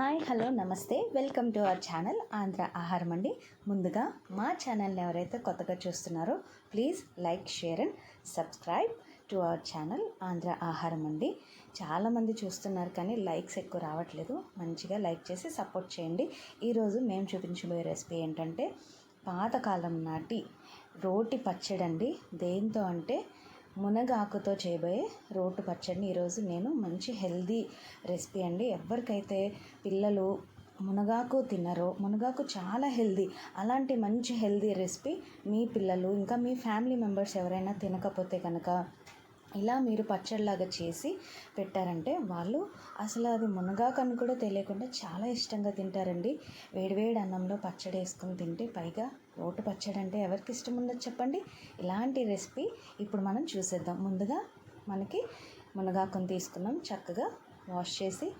Hi hello నమస్తే. Welcome to our channel Andhra Aharam అండి. ముందుగా మా ఛానల్ని ఎవరైతే కొత్తగా చూస్తున్నారో please like share and subscribe to our channel Andhra Aharam అండి. చాలామంది చూస్తున్నారు కానీ లైక్స్ ఎక్కువ రావట్లేదు. మంచిగా లైక్ చేసి సపోర్ట్ చేయండి. ఈరోజు మేము చూపించబోయే రెసిపీ ఏంటంటే పాతకాలం నాటి రోటి పచ్చడి అండి దేంతో అంటే మునగాకుతో చేయబోయే రోటు పచ్చడిని ఈరోజు నేను మంచి హెల్దీ రెసిపీ అండి. ఎవరికైతే పిల్లలు మునగాకు తినరో మునగాకు చాలా హెల్దీ అలాంటి మంచి హెల్దీ రెసిపీ మీ పిల్లలు ఇంకా మీ ఫ్యామిలీ మెంబర్స్ ఎవరైనా తినకపోతే కనుక ఇలా మీరు పచ్చడిలాగా చేసి పెట్టారంటే వాళ్ళు అసలు అది మునగాకని కూడా తెలియకుండా చాలా ఇష్టంగా తింటారండి. వేడివేడి అన్నంలో పచ్చడి వేసుకొని తింటే పైగా రోటు పచ్చడి అంటే ఎవరికి ఇష్టం ఉండదు చెప్పండి. ఇలాంటి రెసిపీ ఇప్పుడు మనం చూసేద్దాం. ముందుగా మనకి మునగాకుని తీసుకున్నాం. చక్కగా వాష్ చేసి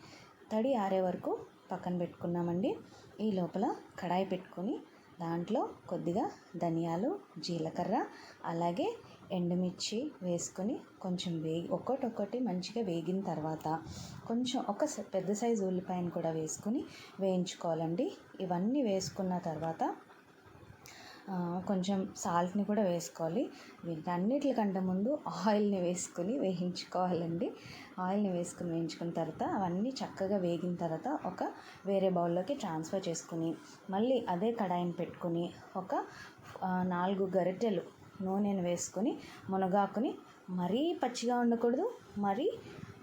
తడి ఆరే వరకు పక్కన పెట్టుకున్నామండి. ఈ లోపల కడాయి పెట్టుకొని దాంట్లో కొద్దిగా ధనియాలు జీలకర్ర అలాగే ఎండుమిర్చి వేసుకొని కొంచెం వేగి ఒక్కొక్కటి మంచిగా వేగిన తర్వాత కొంచెం ఒక పెద్ద సైజు ఉల్లిపాయను కూడా వేసుకొని వేయించుకోవాలండి. ఇవన్నీ వేసుకున్న తర్వాత కొంచెం సాల్ట్ని కూడా వేసుకోవాలి. వీటన్నిటికంటే ముందు ఆయిల్ని వేసుకొని వేయించుకోవాలండి. ఆయిల్ని వేసుకొని వేయించుకున్న తర్వాత అవన్నీ చక్కగా వేగిన తర్వాత ఒక వేరే బౌల్లోకి ట్రాన్స్ఫర్ చేసుకుని మళ్ళీ అదే కడాయిని పెట్టుకుని ఒక నాలుగు గరిటెలు నూనెను వేసుకొని మునగాకుని మరీ పచ్చిగా ఉండకూడదు మరీ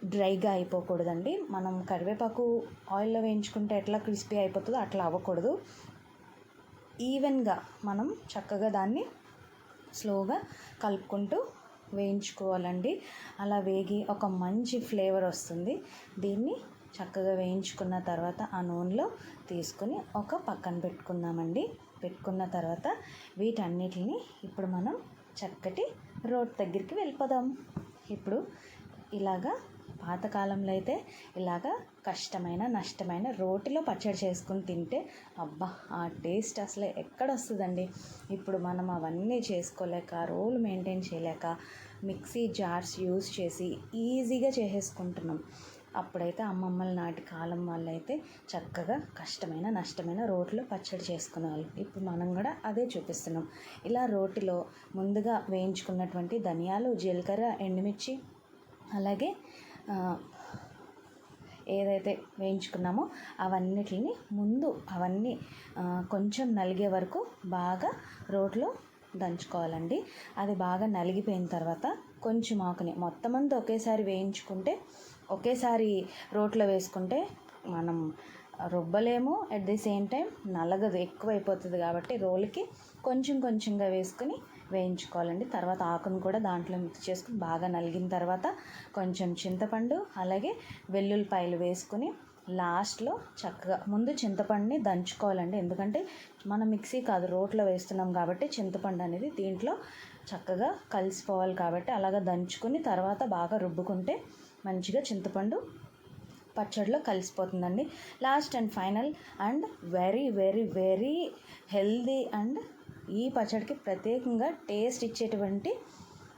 డ్రైగా అయిపోకూడదండి. మనం కరివేపాకు ఆయిల్లో వేయించుకుంటే ఎట్లా క్రిస్పీ అయిపోతుందో అట్లా అవ్వకూడదు. ఈవెన్గా మనం చక్కగా దాన్ని స్లోగా కలుపుకుంటూ వేయించుకోవాలండి. అలా వేగి ఒక మంచి ఫ్లేవర్ వస్తుంది. దీన్ని చక్కగా వేయించుకున్న తర్వాత ఆ నూనెలో తీసుకొని ఒక పక్కన పెట్టుకుందామండి. పెట్టుకున్న తర్వాత వీటన్నిటిని ఇప్పుడు మనం చక్కటి రోడ్ దగ్గరికి వెళ్ళిపోదాం. ఇప్పుడు ఇలాగా పాతకాలంలో అయితే ఇలాగా కష్టమైన నష్టమైన రోటిలో పచ్చడి చేసుకుని తింటే అబ్బా ఆ టేస్ట్ అసలు ఎక్కడ వస్తుందండి ఇప్పుడు మనం అవన్నీ చేసుకోలేక రోలు మెయింటైన్ చేయలేక మిక్సీ జార్స్ యూస్ చేసి ఈజీగా చేసేసుకుంటున్నాం. అప్పుడైతే అమ్మమ్మల నాటి కాలం వాళ్ళైతే చక్కగా కష్టమైన నష్టమైన రోట్లో పచ్చడి చేసుకునేవాళ్ళు. ఇప్పుడు మనం కూడా అదే చూపిస్తున్నాం. ఇలా రోటిలో ముందుగా వేయించుకున్నటువంటి ధనియాలు జీలకర్ర ఎండుమిర్చి అలాగే ఏదైతే వేయించుకున్నామో అవన్నిటిని ముందు అవన్నీ కొంచెం నలిగే వరకు బాగా రోట్లో దంచుకోవాలండి. అది బాగా నలిగిపోయిన తర్వాత కొంచెం ఆకుని మొత్తం అంతా ఒకేసారి వేయించుకుంటే ఒకేసారి రోట్లో వేసుకుంటే మనం రుబ్బలేము. అట్ ది సేమ్ టైం నలగదు ఎక్కువైపోతుంది కాబట్టి రోల్కి కొంచెం కొంచెంగా వేసుకుని వేయించుకోవాలండి. తర్వాత ఆకును కూడా దాంట్లో మిక్స్ చేసుకుని బాగా నలిగిన తర్వాత కొంచెం చింతపండు అలాగే వెల్లుల్లిపాయలు వేసుకుని లాస్ట్లో చక్కగా ముందు చింతపండుని దంచుకోవాలండి. ఎందుకంటే మనం మిక్సీ కాదు రోట్లో వేస్తున్నాం కాబట్టి చింతపండు అనేది దీంట్లో చక్కగా కలిసిపోవాలి కాబట్టి అలాగ దంచుకుని తర్వాత బాగా రుబ్బుకుంటే మంచిగా చింతపండు పచ్చడిలో కలిసిపోతుందండి. Last and final and very very very healthy and ఈ పచ్చడికి ప్రత్యేకంగా టేస్ట్ ఇచ్చేటువంటి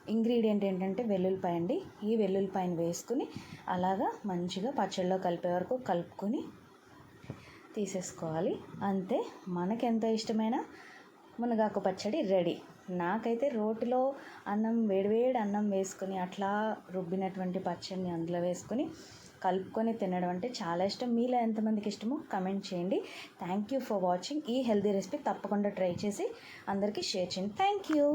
ఇంగ్రీడియంట్ ఏంటంటే వెల్లుల్లిపాయ అండి. ఈ వెల్లుల్లిపాయను వేసుకుని అలాగా మంచిగా పచ్చడిలో కలిపే వరకు కలుపుకొని తీసేసుకోవాలి. అంతే మనకి ఎంత ఇష్టమైన మునగాకు పచ్చడి రెడీ. నాకైతే రోటిలో అన్నం వేడివేడి అన్నం వేసుకొని అట్లా రుబ్బినటువంటి పచ్చడిని అందులో వేసుకొని కలుపుకొని తినడం అంటే చాలా ఇష్టం. మీలో ఎంతమందికి ఇష్టమో కమెంట్ చేయండి. థ్యాంక్ యూ ఫర్ వాచింగ్ ఈ హెల్దీ రెసిపీ తప్పకుండా ట్రై చేసి అందరికీ షేర్ చేయండి. Thank you